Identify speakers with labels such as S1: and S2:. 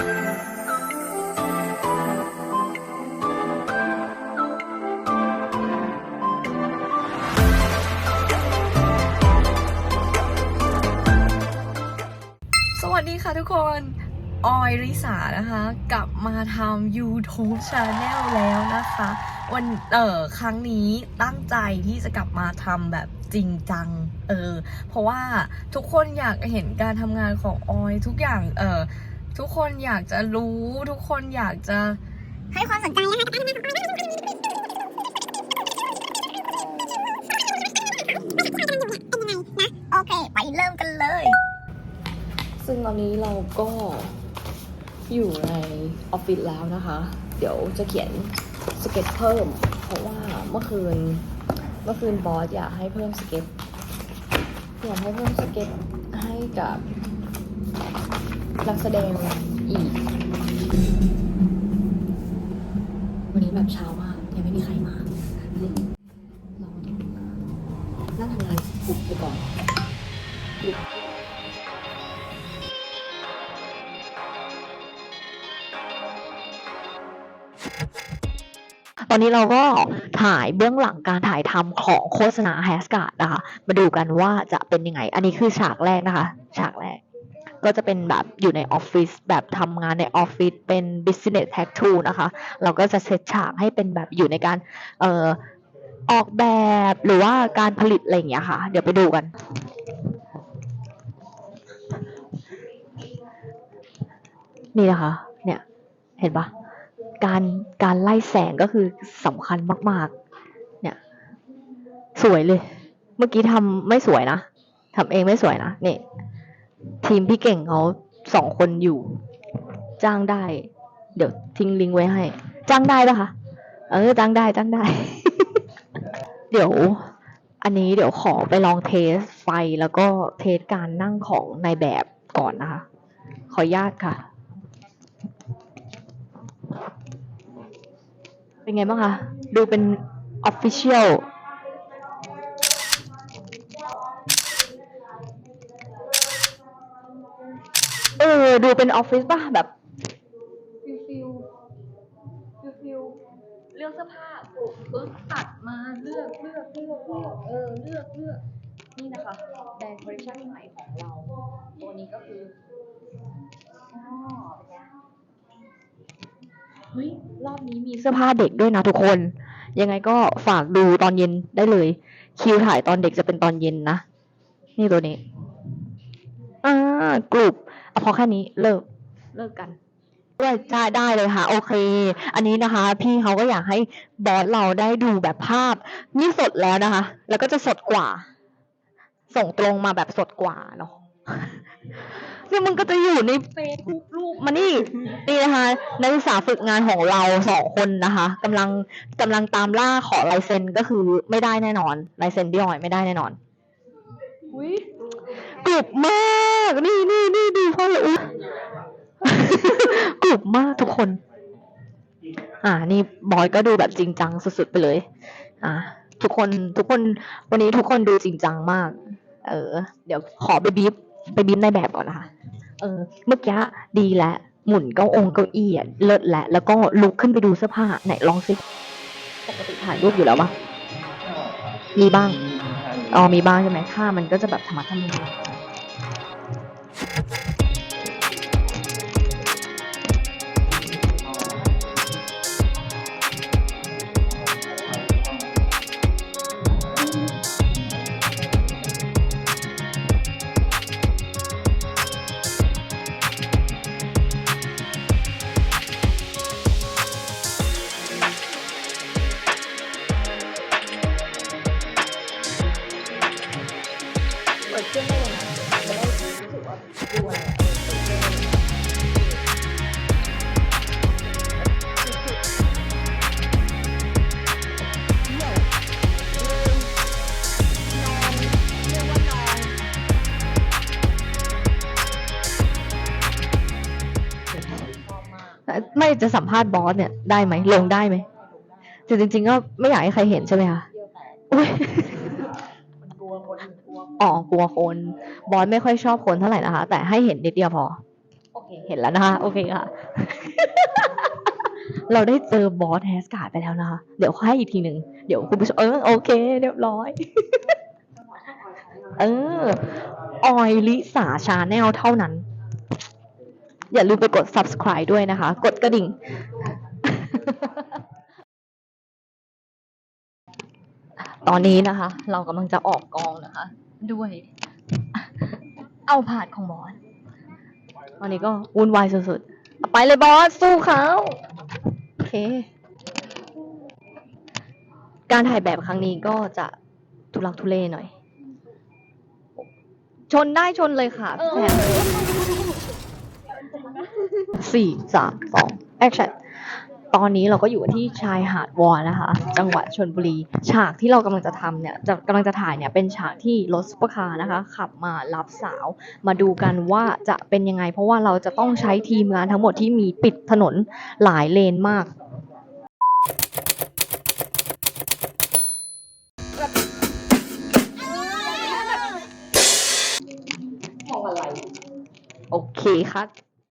S1: สวัสดีค่ะทุกคน ออยริสานะคะ กลับมาทำ YouTube Channel แล้วนะคะ วันเอ่อครั้งนี้ตั้งใจที่จะกลับมาทำแบบจริงจัง เออ เพราะว่าทุกคนอยากเห็นการทำงานของออยทุกอย่าง เออ ทุกคนอยากจะรู้ทุกคนอยากจะ
S2: ให้ความสนใจนะคะโอเค ไปเริ่มกันเลย
S1: ซึ่งตอนนี้เราก็อยู่ในออฟฟิศแล้วนะคะ เดี๋ยวจะเขียนสเก็ตเพิ่ม เพราะว่าเมื่อคืนเมื่อคืนบอสอยากให้เพิ่มสเก็ตอยากให้เพิ่มสเก็ตให้กับ นักแสดงอีก วันนี้แบบเช้ามากยังไม่มีใครมาเราต้องนั่งทำงานปลุกไปก่อนปลุก
S3: ตอนนี้เราก็ถ่ายเบื้องหลังการถ่ายทำของโฆษณาแฮสการ์ดนะคะ มาดูกันว่าจะเป็นยังไง อันนี้คือฉากแรกนะคะ ฉากแรก ก็จะเป็นแบบอยู่ในออฟฟิศแบบทำงานในออฟฟิศเป็น business tattoo นะคะ เราก็จะเซตฉากให้เป็นแบบอยู่ในการเอ่อออกแบบหรือว่าการผลิตอะไรอย่างเงี้ยค่ะ เดี๋ยวไปดูกัน นี่นะคะ เนี่ย เห็นปะการการไล่แสงก็คือสำคัญมาก ๆ เนี่ย สวยเลย เมื่อกี้ทำไม่สวยนะทำเองไม่สวยนะนี่ ทีมพี่เก่งเขาสองคนอยู่ จ้างได้ เดี๋ยวทิ้งลิงก์ไว้ให้ จ้างได้ปะคะ เออ จ้างได้ จ้างได้ เดี๋ยว อันนี้เดี๋ยวขอไปลองเทสไฟแล้วก็เทสการนั่งของในายแบบก่อนนะคะ ขออนุญาตค่ะ เป็นไงบ้างคะ ดูเป็นออฟฟิเชียล ออดูเป็นออฟฟิศป่ะแบบฟิลฟิลฟิลฟิลเลือกเสื้อผ้าปุ๊บปึ๊บตัดมาเลือกเลือกเลือกเลือกเออเลือกเลือกนี่นะคะแบรนด์คอลเลคชั่นใหม่ของเรา ตัวนี้ก็คืออ๋อเป็นไงเฮ้ยรอบนี้มีเสื้อผ้าเด็กด้วยนะทุกคน ยังไงก็ฝากดูตอนเย็นได้เลย คิวถ่ายตอนเด็กจะเป็นตอนเย็นนะ นี่ตัวนี้ อ่ากลุ่มเอา พอแค่นี้เลิกเลิกกันด้วยได้ได้เลยค่ะ โอเค อันนี้นะคะ พี่เขาก็อยากให้บอสเราได้ดูแบบภาพ นี่สดแล้วนะคะ แล้วก็จะสดกว่า ส่งตรงมาแบบสดกว่าเนาะเนี่ยมันก็จะอยู่ในเฟซบุ๊กรูปมานี่นี่นะคะนักศึกษาฝึกงานของเราสองคนนะคะกำลังกำลังตามล่าขอลายเซ็นก็คือไม่ได้แน่นอนลายเซ็นพี่ออยไม่ได้แน่นอนอุ้ย กรุบมาก นี่นี่นี่ดูพ่อเลยอุ๊ยกรุบมากทุกคน อ่า นี่บอยก็ดูแบบจริงจังสุดๆไปเลย อ่า ทุกคนทุกคน วันนี้ทุกคนดูจริงจังมาก เออ เดี๋ยวขอไปบีบไปบีบในแบบก่อนนะคะเออ เมื่อกี้ดีแล้วหมุนเก้าองค์เก้าอี้อะเลิศแล้วแล้วก็ลุกขึ้นไปดูเสื้อผ้าไหนลองสิปกติถ่ายรูปอยู่แล้วปะมีบ้าง อ๋อมีบ้างใช่ไหมท่ามันก็จะแบบธรรมะธรรมง ไม่จะสัมภาษณ์บอสเนี่ยได้ไหมลงได้ไหมแต่จริง ๆ ก็ไม่อยากให้ใครเห็นใช่ไหมคะอุ้ยอ๋อกลัวคนบอสไม่ค่อยชอบคนเท่าไหร่นะคะ แต่ให้เห็นนิดเดียวพอ โอเคเคเห็นแล้วนะคะ โอเคค่ะ เราได้เจอบอสแฮสการ์ดไปแล้วนะคะ เดี๋ยวให้อีกทีหนึ่งเดี๋ยวคุณผู้ชมเออโอเค เรียบร้อย เออออยลิสาชาแนลเท่านั้น อย่าลืมไปกด subscribe ด้วยนะคะ กดกระดิ่ง ตอนนี้นะคะ เรากำลังจะออกกองนะคะ ด้วย เอาผาดของบอสตอนนี้ก็วุ่นวายสุดๆ ไปเลยบอส สู้เขาโอเค การถ่ายแบบครั้งนี้ก็จะทุลักทุเลหน่อย ชนได้ชนเลยค่ะแผน สี่สามสองแอคชั่นตอนนี้เราก็อยู่ที่ชายหาดวอนนะคะ จังหวัดชนบุรี ฉากที่เรากำลังจะทำเนี่ยจะกำลังจะถ่ายเนี่ยเป็นฉากที่รถซุปเปอร์คาร์นะคะ ขับมารับสาวมาดูกันว่าจะเป็นยังไง เพราะว่าเราจะต้องใช้ทีมงานทั้งหมดที่มีปิดถนนหลายเลนมากโอเคครับ